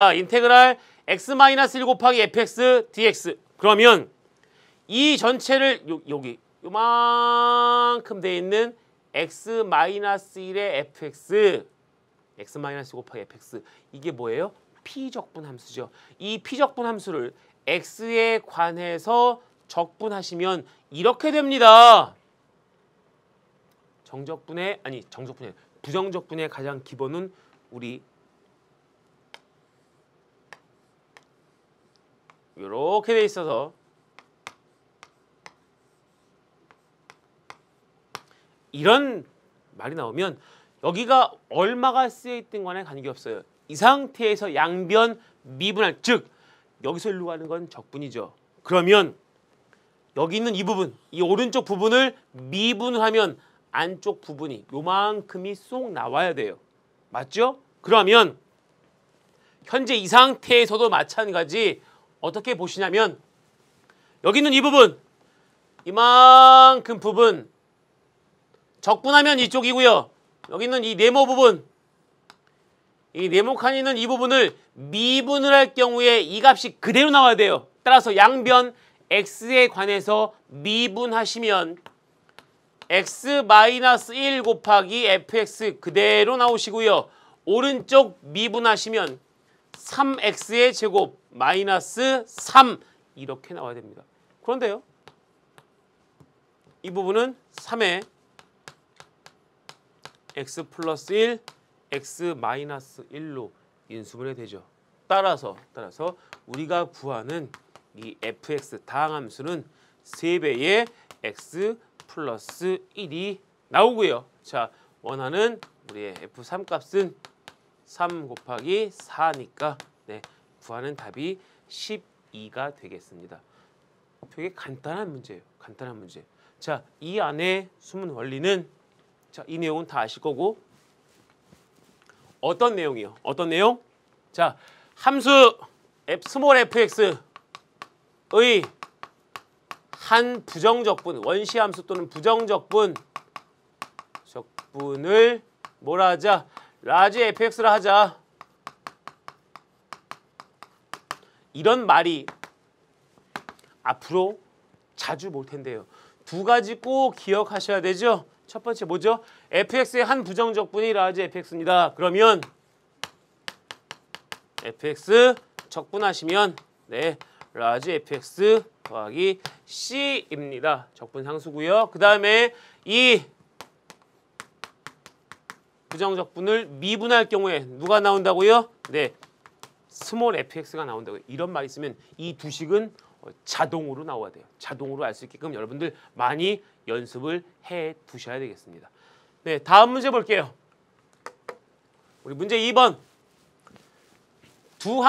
인테그랄 x-1 곱하기 fx dx 그러면 이 전체를 요, 여기 요만큼 돼 있는 x-1의 fx x- 곱하기 fx 이게 뭐예요? 피적분 함수죠. 이 피적분 함수를 x에 관해서 적분하시면 이렇게 됩니다. 정적분의 아니 정적분의 부정적분의 가장 기본은 우리 이렇게 돼 있어서 이런 말이 나오면 여기가 얼마가 쓰여 있든 간에 관계없어요. 이 상태에서 양변 미분할 즉 여기서 일로 가는 건 적분이죠. 그러면 여기 있는 이 부분, 이 오른쪽 부분을 미분하면 안쪽 부분이 요만큼이 쏙 나와야 돼요. 맞죠? 그러면 현재 이 상태에서도 마찬가지 어떻게 보시냐면 여기 있는 이 부분 이만큼 부분 적분하면 이쪽이고요. 여기 있는 이 네모 부분 이 네모칸 있는 이 부분을 미분을 할 경우에 이 값이 그대로 나와야 돼요. 따라서 양변 x에 관해서 미분하시면 x-1 곱하기 fx 그대로 나오시고요. 오른쪽 미분하시면 3x의 제곱 마이너스 3 이렇게 나와야 됩니다. 그런데요. 이 부분은 3의 x 플러스 1, x 마이너스 1로 인수분해 되죠. 따라서 따라서 우리가 구하는 이 fx 다항함수는 3배의 x 플러스 1이 나오고요. 자, 원하는 우리의 f3 값은 3 곱하기 4니까 네, 구하는 답이 12가 되겠습니다. 되게 간단한 문제예요. 간단한 문제. 자, 이 안에 숨은 원리는 자, 이 내용은 다 아실 거고 어떤 내용이요? 어떤 내용? 자, 함수 f 스몰 fx의 한 부정적분, 원시 함수 또는 부정적분 적분을 뭐라 하자? 라지 fx라 하자. 이런 말이 앞으로 자주 볼 텐데요. 두 가지 꼭 기억하셔야 되죠. 첫 번째 뭐죠? fx의 한 부정적분이 라지 fx입니다. 그러면 fx 적분하시면 네 라지 fx 더하기 c입니다. 적분 상수고요. 그 다음에 이 부정적분을 미분할 경우에 누가 나온다고요? 네, 스몰 fx가 나온다고요. 이런 말 있으면 이 두 식은 자동으로 나와야 돼요. 자동으로 알 수 있게끔 여러분들 많이 연습을 해 두셔야 되겠습니다. 네, 다음 문제 볼게요. 우리 문제 2번. 두 함.